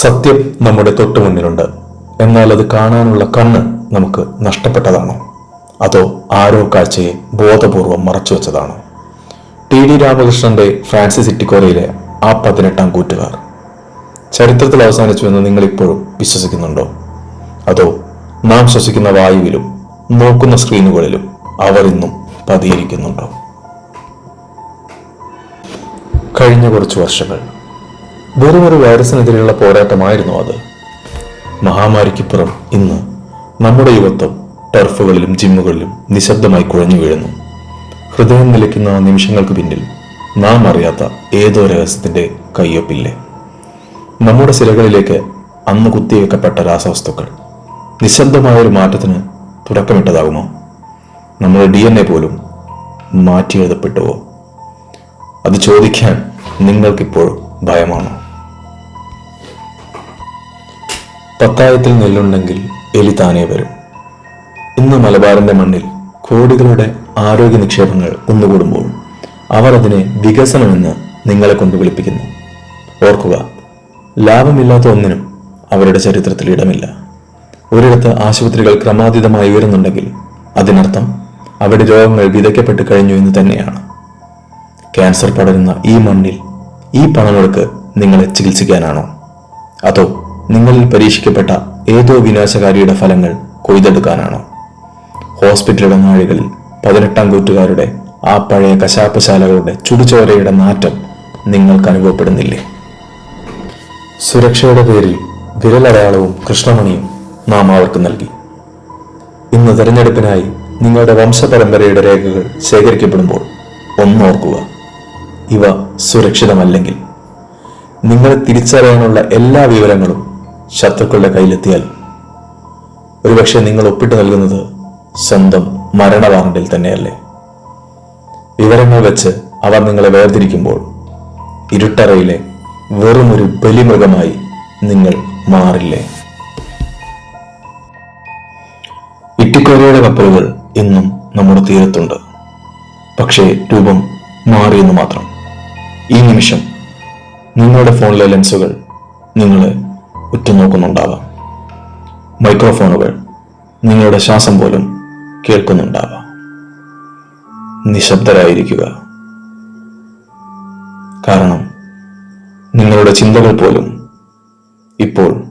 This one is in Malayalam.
സത്യം നമ്മുടെ തൊട്ടുമുന്നിലുണ്ട് എന്നാൽ അത് കാണാനുള്ള കണ്ണ് നമുക്ക് നഷ്ടപ്പെട്ടതാണോ. അതോ ആരോ കാഴ്ചയെ ബോധപൂർവം മറച്ചുവെച്ചതാണോ ടി ഡി രാമകൃഷ്ണന്റെ ഫ്രാൻസിസ് ഇറ്റിക്കോറയിലെ ആ പതിനെട്ടാം കൂറ്റുകാർ. ചരിത്രത്തിൽ അവസാനിച്ചുവെന്ന് നിങ്ങൾ ഇപ്പോഴും വിശ്വസിക്കുന്നുണ്ടോ? അതോ നാം ശ്വസിക്കുന്ന വായുവിലും നോക്കുന്ന സ്ക്രീനുകളിലും അവർ ഇന്നും പതിയിരിക്കുന്നുണ്ടോ? കഴിഞ്ഞ കുറച്ച് വർഷങ്ങൾ വെറുമൊരു വൈറസിനെതിരെയുള്ള പോരാട്ടമായിരുന്നു അത്. മഹാമാരിക്കിപ്പുറം ഇന്ന് നമ്മുടെ യുവത്വം ടർഫുകളിലും ജിമ്മുകളിലും നിശബ്ദമായി കുഴഞ്ഞു വീഴുന്നു. ഹൃദയം നിലയ്ക്കുന്ന നിമിഷങ്ങൾക്ക് പിന്നിൽ നാം അറിയാത്ത ഏതോ രഹസ്യത്തിന്റെ കയ്യൊപ്പില്ലേ? നമ്മുടെ സിരകളിലേക്ക് അന്ന് കുത്തിവെക്കപ്പെട്ട രാസവസ്തുക്കൾ നിശബ്ദമായ ഒരു മാറ്റത്തിന് തുടക്കമിട്ടതാകുമോ? നമ്മുടെ ഡി എൻ എ പോലും മാറ്റിയെഴുതപ്പെട്ടുവോ? അത് ചോദിക്കാൻ നിങ്ങൾക്കിപ്പോൾ ഭയമാണോ? പത്തായത്തിൽ നെല്ലുണ്ടെങ്കിൽ എലി താനേ വരും. ഇന്ന് മലബാറിന്റെ മണ്ണിൽ കോടികളുടെ ആരോഗ്യ നിക്ഷേപങ്ങൾ ഒന്നുകൂടുമ്പോൾ അവർ അതിനെ വികസനമെന്ന് നിങ്ങളെ കൊണ്ട് വിളിപ്പിക്കുന്നു. ഓർക്കുക ലാഭമില്ലാത്ത ഒന്നിനും അവരുടെ ചരിത്രത്തിൽ ഇടമില്ല. ഒരിടത്ത് ആശുപത്രികൾ ക്രമാതീതമായി ഉയരുന്നുണ്ടെങ്കിൽ അതിനർത്ഥം അവിടെ രോഗങ്ങൾ വിതയ്ക്കപ്പെട്ട് കഴിഞ്ഞു എന്ന് തന്നെയാണ്. ക്യാൻസർ പടരുന്ന ഈ മണ്ണിൽ ഈ പണമെടുക്ക് നിങ്ങളെ ചികിത്സിക്കാനാണോ? അതോ നിങ്ങളിൽ പരീക്ഷിക്കപ്പെട്ട ഏതോ വിനാശകാരിയുടെ ഫലങ്ങൾ കൊയ്തെടുക്കാനാണോ? ഹോസ്പിറ്റലുടെ നാഴികളിൽ പതിനെട്ടാം കൂറ്റുകാരുടെ ആ പഴയ കശാപ്പശാലകളുടെ ചുടുചോരയുടെ നാറ്റം നിങ്ങൾക്ക് അനുഭവപ്പെടുന്നില്ലേ? സുരക്ഷയുടെ പേരിൽ വിരലടയാളവും കൃഷ്ണമണിയും നാം അവർക്ക് നൽകി. ഇന്ന് തെരഞ്ഞെടുപ്പിനായി നിങ്ങളുടെ വംശപരമ്പരയുടെ രേഖകൾ ശേഖരിക്കപ്പെടുമ്പോൾ ഒന്നോർക്കുക. ഇവ സുരക്ഷിതമല്ലെങ്കിൽ നിങ്ങളെ തിരിച്ചറിയാനുള്ള എല്ലാ വിവരങ്ങളും ശത്രുക്കളുടെ കയ്യിലെത്തിയാൽ ഒരുപക്ഷെ നിങ്ങൾ ഒപ്പിട്ട് നൽകുന്നത് സ്വന്തം മരണ വാറണ്ടിൽ തന്നെയല്ലേ? വിവരങ്ങൾ വെച്ച് അവർ നിങ്ങളെ വേർതിരിക്കുമ്പോൾ ഇരുട്ടറയിലെ വെറുമൊരു ബലിമൃഗമായി നിങ്ങൾ മാറില്ലേ? ഇട്ടിക്കോരയുടെ കപ്പലുകൾ ഇന്നും നമ്മുടെ തീരത്തുണ്ട്. പക്ഷേ രൂപം മാറിയെന്ന് മാത്രം. ഈ നിമിഷം നിങ്ങളുടെ ഫോണിലെ ലെൻസുകൾ നിങ്ങളെ ഉറ്റുനോക്കുന്നുണ്ടാവാം. മൈക്രോഫോണുകൾ നിങ്ങളുടെ ശ്വാസം പോലും കേൾക്കുന്നുണ്ടാവാം. നിശബ്ദരായിരിക്കുക. കാരണം നിങ്ങളുടെ ചിന്തകൾ പോലും ഇപ്പോൾ